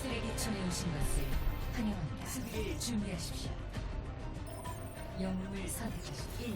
쓰레기촌에 오신 것을 환영합니다. 수비를 준비하십시오. 영웅을 선택하십시오. 1.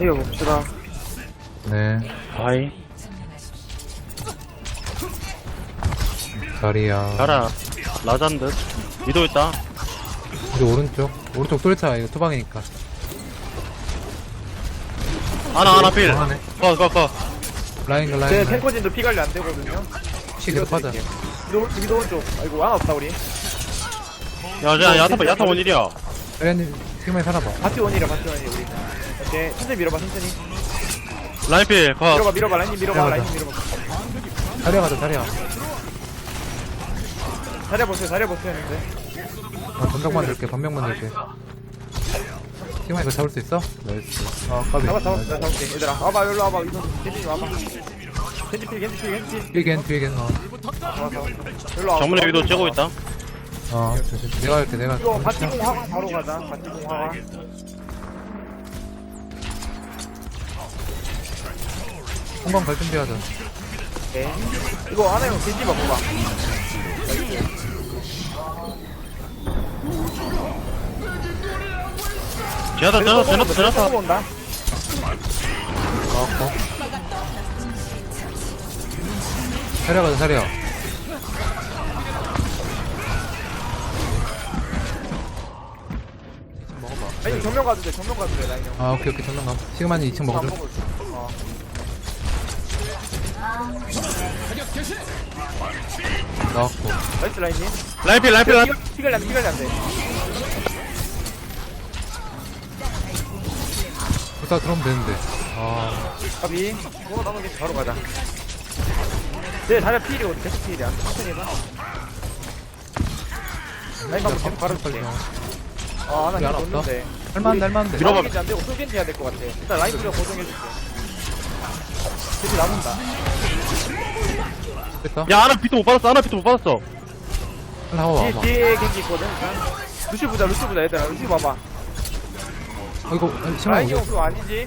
이거 봅시다. 네, 아이 자리야. 가라 라잔 듯 위도 있다 이제 오른쪽. 오른쪽 뚫자. 이거 투방이니까. 하나 하나 필 하네. 커커커 라인 가제 라인 가. 탱커진도 피 관리 안 되거든요. 시 계속 하자. 위도, 위도 오른쪽. 아이고, 하나 없다, 우리. 야야 야타 야타 원일이야 자리야님, 지금만 살아봐. 바티 원이라, 바티 원이 우리. 오케이. 천천히 밀어봐, 천천히. 라인 필커 밀어봐, 밀어봐, 라인님 밀어봐. 라인님 밀어봐. 자리야 가자, 자리야. 잘해보세요, 잘해보세요 했는데. 아, 반병 만들게, 반병 만들게. 지금만 이거 잡을 수 있어? 나이스. 아, 까비. 잡아, 잡아, 내가 잡을게. 얘들아, 와봐, 여기로 와봐. 이거, 겐지 와봐. 겐지 필, 겐지 필, 겐지 어. 잡아, 잡아. 여기로 와봐. 정문에 위도 쬐고 있다 어, 내가 할게, 내가 할게. 이거 바티공 화가 바로 가자. 바티공 화가. 한번 갈 준비하자. 오케이. 이거 안에 겐지 봐봐. 제나타 제나타 제나타 제나타 온다. 나왔고. 자리야 가자, 자리야. 아니, 정면 가도 돼, 정면 가도 돼, 라인 형. 아, 오케이, 오케이. 전면 가. 시그마니 2층 안 먹어줘. 먹을 수. 어. 나왔고. 나이스 라인님. 라인 필 라인 필 라인 피갈리 안 돼, 피갈리 안 돼. 부터 들어오면 되는데. 아, 까비. 뭐 남은 게 바로 가자. 네, 다리 어디 계속 필이야. 천천히 해봐. 라인 계속 바로 빨리 줄게. 나와. 아, 없다. 없는데. 할만한데, 할만한데. 밀어봐. 안 되고 풀겐지 해야 될 것 같아. 일단 라인 필요 고정해줄게. 계속 남은다. 됐다. 야 하나 피트 못 받았어 하나 피트 못 받았어 빨리 와봐, 뒤에, 와봐. 뒤에 genji 있거든. 루시 보자, 루시 보자, 얘들아. 루시 봐봐. 어, 이거, 아니, 라인 형 오겠어. 그거 아니지?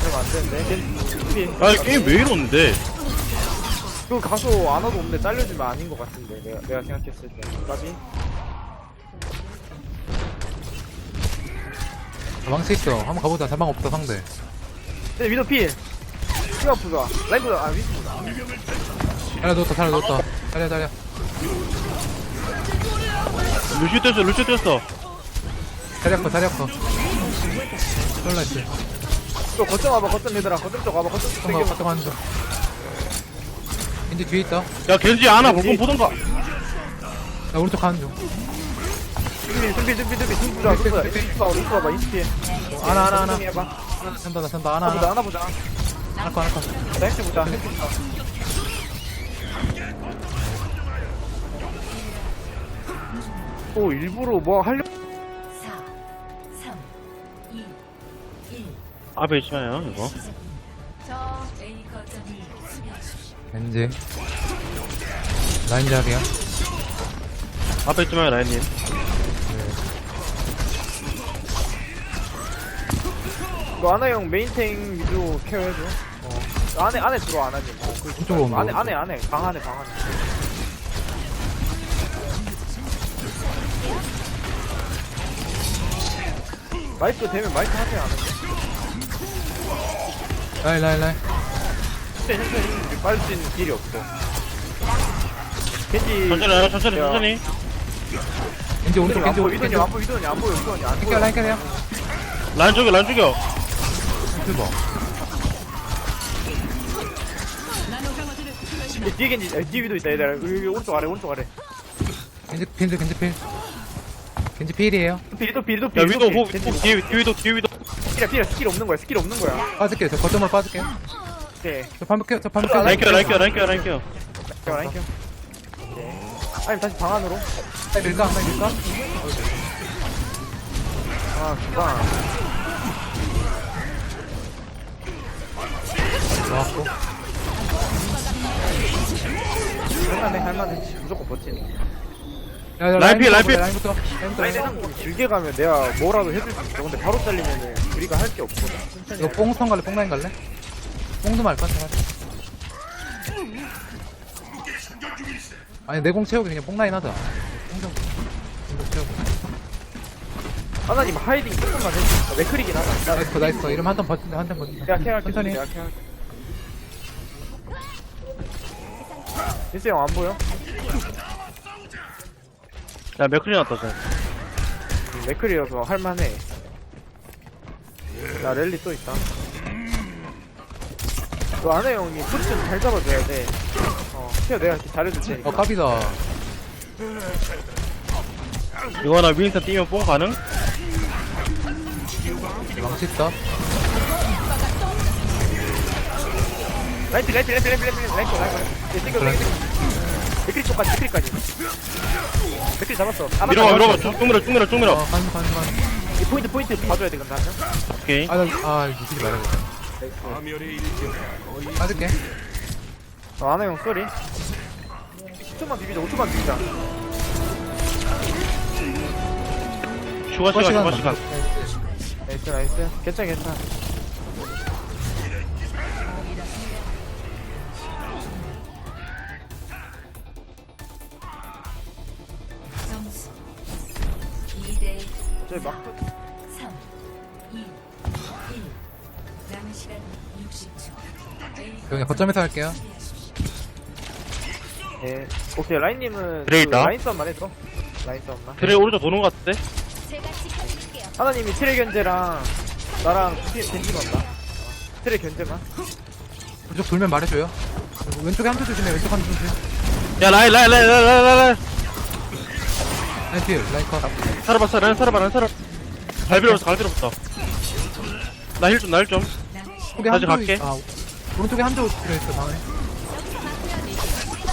그러면 안 되는데. 아 게임 왜 이러는데 그 가수 안 와도 없는데 잘려주면 아닌 것 같은데 내가, 내가 생각했을 때 까비 망치 있어. 한번 가보자. 자방 없다, 상대. 근데 위도 필 시간 부자 라인 부자 아 위도 부자 자리야 넣었다, 자리야 넣었다. 자리야, 자리야. 루시 뛰었어 루시 뛰었어 자리야 커, 자리야 커. 솔라이트. 또 거점 와봐 거점 얘들아 거점 쪽 와봐 거점 쪽 갔다 가는 중. 이제 뒤에 있다. 야, 야 겐지 하나 볼건 보던가 오른쪽 가는 중. 준비 준비 준비 준비 준비 부자 부자 루스 봐봐 루스 봐봐 인스피 하나, 하나, 하나. 해봐 산다, 나 산다. 하나, 하나 보자 하나. 하나 보자 하나 커, 하나 커. 나 헬스 보자 헬스 보자 또 일부러 뭐 하려 4, 3, 2, 1. 앞에 있어요 이거 저 A 거점을 수비하십시오. 왠지. 라인 자리야. 앞에 있지 마요 라인님 너 아나 형 메인탱 위주로 케어해줘 어. 안에 안에 들어와 아나님 어, 그 이쪽으로 온다, 안에. 안에 안에 방 안에 방 안에 마이크 되면 마이크 하세요 안 하세요? 라인, 라인, 라인. 천천히 천천히 빠질 수 있는 길이 없어 겐지 천천히 해요, 천천히 야. 천천히 왠지 오른쪽, 안 보여 오른쪽. 위도니 안 보여 위도니 안 보여 위도니 안 보여 라인 캐리야. 라인 죽여 라인 죽여 봐. 근데 뒤에 겐지 아, 뒤에 위도 있다 얘들아 여기 오른쪽 아래 오른쪽 아래 겐지 필드, 겐지 필. 겐지 필이에요. 비리도 비리도 야 비리도 위도 호 겐지 호- 뒤에 뒤에 위도 뒤에 위도 스킬이야 스킬 스킬 없는 거야 스킬 없는 거야 빠질게요. 저 거점으로 빠질게요. 네 저 반복해요. 저 반복해요. 라인 켜 라인 켜 자, 라인 켜. 네. 아니 다시 방 안으로. 라인 밀까? 라인 밀까? 아 주방. 나왔고. 할만해 할만해. 무조건 버티네. 야, 야, 라인 피해, 라인 피해. 라인부터 라인부터 라인. 좀 길게 가면 내가 뭐라도 해줄 수 있어. 근데 바로 잘리면은 우리가 할 게 없거든 이거 해. 뽕스턴 갈래? 뽕라인 갈래? 뽕도 말까 아니 내공 채우기 그냥 뽕라인 하자. 뽕좀 뽕좀 채우고 하나님 하이딩 조금만 해줘 맥크리긴 하다. 나 나이스 나이스. 이러면 한턴 버틴다 한턴 버틴다. 내가 천천히 내가 케어할게 인스 형 안 보여? 야 맥클리 났다 쟤. 음, 맥크리여서 할만해. 야 랠리 또 있다. 그 안에 형이 포지션 잘 잡아줘야 돼어 케어 내가 이렇게 잘해줄 테니까. 어 까비다. 이거 하나 윈스턴 뛰면 뽕 가능? 망치 있다 라이트 라이트 라이트 라이트 라이트 라이트 라이트 라이트. 땡겨 땡겨 땡겨 맥크리 쪽까지 맥크리까지. 맥크리 잡았어. 아, 밀어봐 맞다. 밀어봐. 쭉 밀어 쭉 밀어 쭉 밀어. 어 가는 가는 가는 이 포인트 포인트 봐줘야 돼 근데 한명 오케이. 아나 아 이거 미치지 말아야겠다 빠질게. 어, 안에 형 쏘리. 10초만 비비자 5초만 비비자. 추가 시간 추가 시간 시간 나이스 나이스. 괜찮아 괜찮아 저기 막3 2 1 남은 시간 60초 그냥 거점에서 할게요. 예. 오케이 라인님은 그래, 그 있다. 라인 싸움만 했어 라인 싸움만. 그래 오른쪽 도는 것 같은데? 하나님이 트레 견제랑 나랑 겐지 간다. 트레 견제만. 왼쪽 돌면 말해줘요. 왼쪽에 한쪽 조심해. 왼쪽 한쪽 조심 야 라인 라인 라인 라인 라인 라인 라인 필 라인 컷. 살아봤어 살아봐 살아 갈 필요 없어 갈 필요 없어. 나 힐 좀 나 힐좀. 쪽에 다시 한쪽 갈게. 아 오른쪽에 한쪽 들어있어 방에.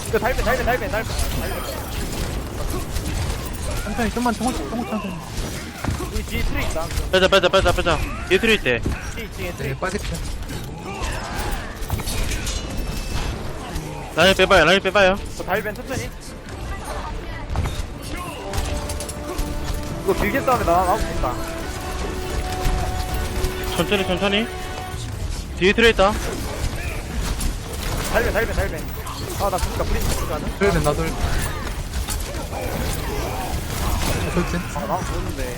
이거 달배 달배 달배 달배. 천천히 좀만 통을 통을 천천히 우리 뒤에 트레 있다. 빼자 빼자 빼자 빼자. 뒤에 트리 있대. 뒤에 2층에 트레 네 빠질게 라인 빼봐요 라인 빼봐요. 저 달변 천천히 이거 길게 싸우면 나 나오면 된다. 천천히 천천히. 뒤에 트레 있다. 달변 달변 달변 아나 진짜 브리지 못하는 그래 된다 돌 돌진 아 나도 좋은데.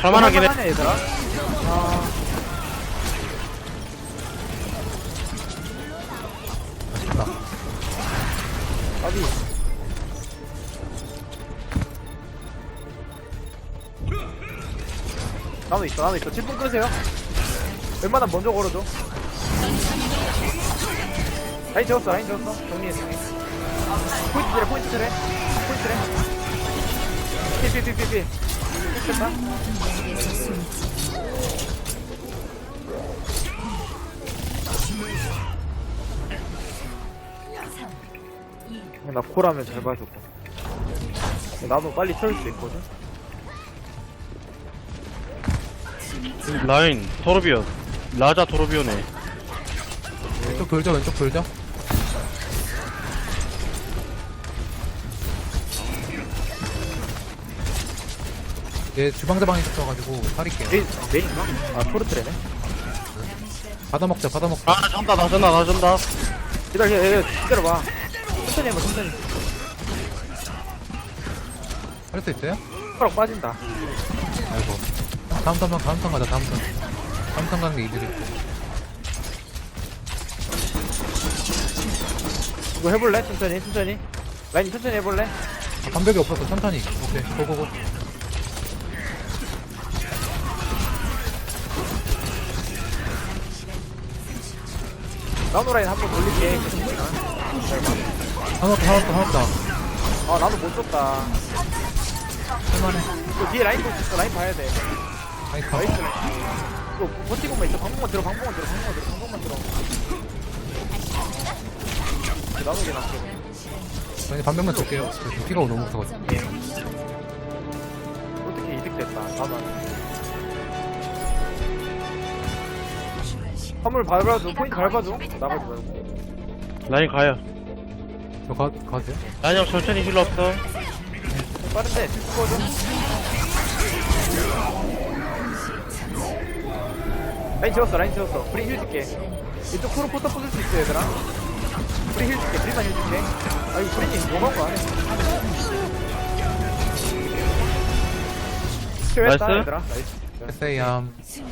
할만하긴 해 얘들아. 아 나도 있어 나도 있어. 7분 끄세요. 웬만하면 먼저 걸어줘. 라인 재웠어 라인 재웠어. 정리했어 포인트 트래 포인트 트래 포인트 트래 피피피피피. 됐다 나 코라면 잘 봐줬고 나도 빨리 채울 수 있거든 라인 토르비온 라자 토르비온에. 왼쪽 돌죠 왼쪽 돌죠? 얘 주방자 방에 있어가지고 살릴게요. 메인, 메인인가? 아 토르트레네? 받아먹자 받아먹자. 아나 전다 나 전다 나 전다. 기다려 기다려 기다려봐. 천천히 해봐 천천히. 할 수 있어요? 숟가락 빠진다. 아이고 다음 턴 다음 턴 가자 다음 턴. 다음 턴 가는 게 이득이 이거 해볼래? 천천히 천천히. 라인 천천히 해볼래? 아, 방벽이 없어서 천천히. 오케이 고고고. 나노 라인 한 번 돌릴게. 하나 더 하나 더 하나 더아 나도 못 줬다. 할만해. 이거 뒤에 라인 볼수 있어. 라인 봐야 돼 나이스 이거 버티고만 있어 방법만 들어 방법만 들어 방법만 들어 방법만 들어 나노게 낫게 아니 반병만 줄게요. 지금 피가 너무 없어가지고 어떻게 이득됐다. 나도 화물 밟아줘. 포인트 밟아줘. 나가지 말고. 라인 가요. 저 가? 라인 형 천천히 힐러 없어. 빠른데 죽어줘 라인 지웠어 라인 지웠어. 브리 힐 줄게. 이쪽 프로 포터 부술 수 있어 얘들아. 브리 힐 줄게 브리만 힐 줄게. 아 이거 브리님 뭐가 거안 해? 나이스. 킬했다 얘들아. 나이스. 승리.